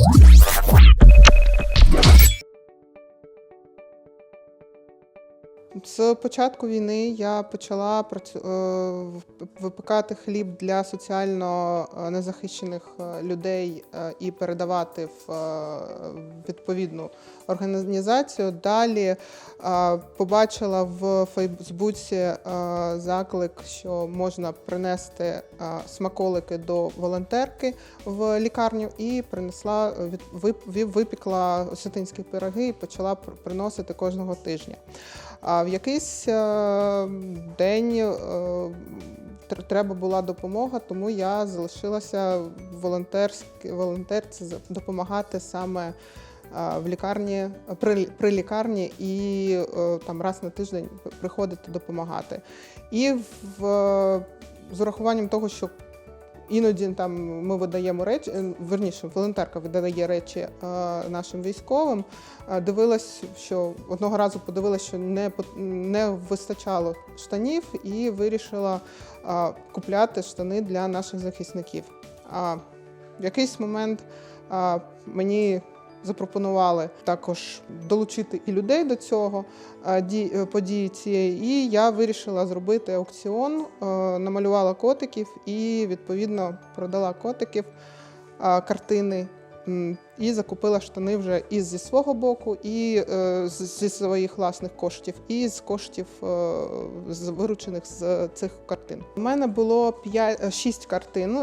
thank З початку війни я почала е, в- випікати хліб для соціально е, незахищених е, людей і передавати в відповідну організацію. Далі побачила в Фейсбуці заклик, що можна принести смаколики до волонтерки в лікарню, і принесла випікла осетинські пироги і почала приносити кожного тижня. Якийсь е, день е, треба була допомога, тому я залишилася волонтерці допомагати саме е, в лікарні при, при лікарні і там раз на тиждень приходити допомагати. І в, з урахуванням того, що Іноді там ми видаємо речі, е, верніше, волонтерка видає речі е, нашим військовим. Е, Дивилась, що одного разу подивилась, що не не вистачало штанів, і вирішила купляти штани для наших захисників. А в якийсь момент мені запропонували також долучити і людей до цього е, е, події цієї. І я вирішила зробити аукціон, е, намалювала котиків і відповідно продала котиків, картини. І закупила штани вже і зі свого боку, і е, зі своїх власних коштів, і з коштів е, з виручених з цих картин. У мене було 5, 6 картин,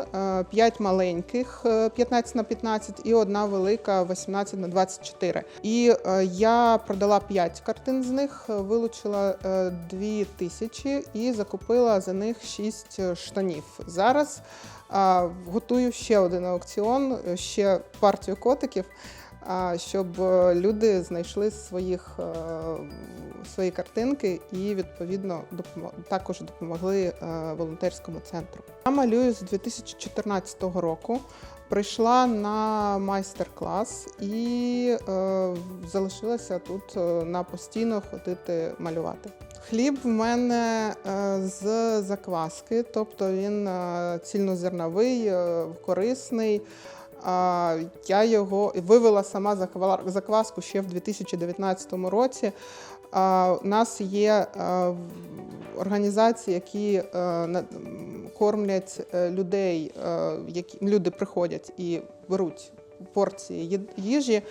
5 маленьких, е, 15 на 15 і одна велика 18 на 24. І е, я продала 5 картин з них, е, вилучила 2 тисячі і закупила за них 6 штанів. Зараз готую ще один аукціон, е, ще партію котиків, а, щоб е, люди знайшли своїх, е, свої картинки і відповідно також допомогли е, волонтерському центру. Я малюю з 2014 року. Прийшла на майстер-клас і е, залишилася тут на постійно ходити малювати. Хліб в мене з закваски, тобто він цільнозерновий, корисний. Я його вивела сама заква- закваску ще в 2019 році. У нас є е, організації, які е, кормлять е, людей, які люди приходять і беруть порції їжі.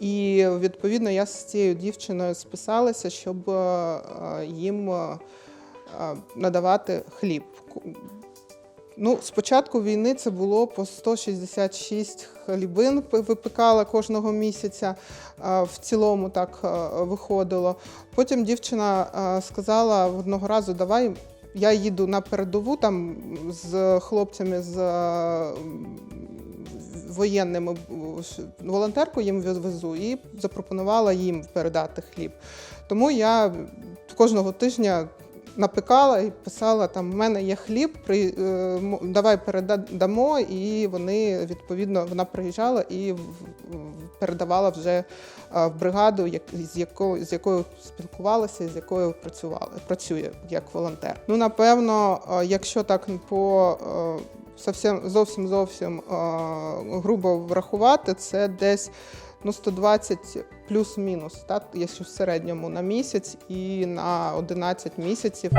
І відповідно я з цією дівчиною списалася, щоб їм надавати хліб. Ну, з початку війни це було по 166 хлібин випекала кожного місяця. е, В цілому так е, виходило. Потім дівчина е, сказала одного разу: давай я їду на передову там з хлопцями з воєнними волонтерку їм вез- везу і запропонувала їм передати хліб. Тому я кожного тижня напекала і писала: там в мене є хліб, при, е, давай передамо. І вони відповідно вона приїжджала і передавала вже е, в бригаду, як, з, якою, з якою спілкувалася, з якою працювала, працює як волонтер. Ну, напевно, е, якщо так по зовсім зовсім грубо врахувати, це десь ну, 120 плюс-мінус, так, якщо в середньому на місяць і на 11 місяців.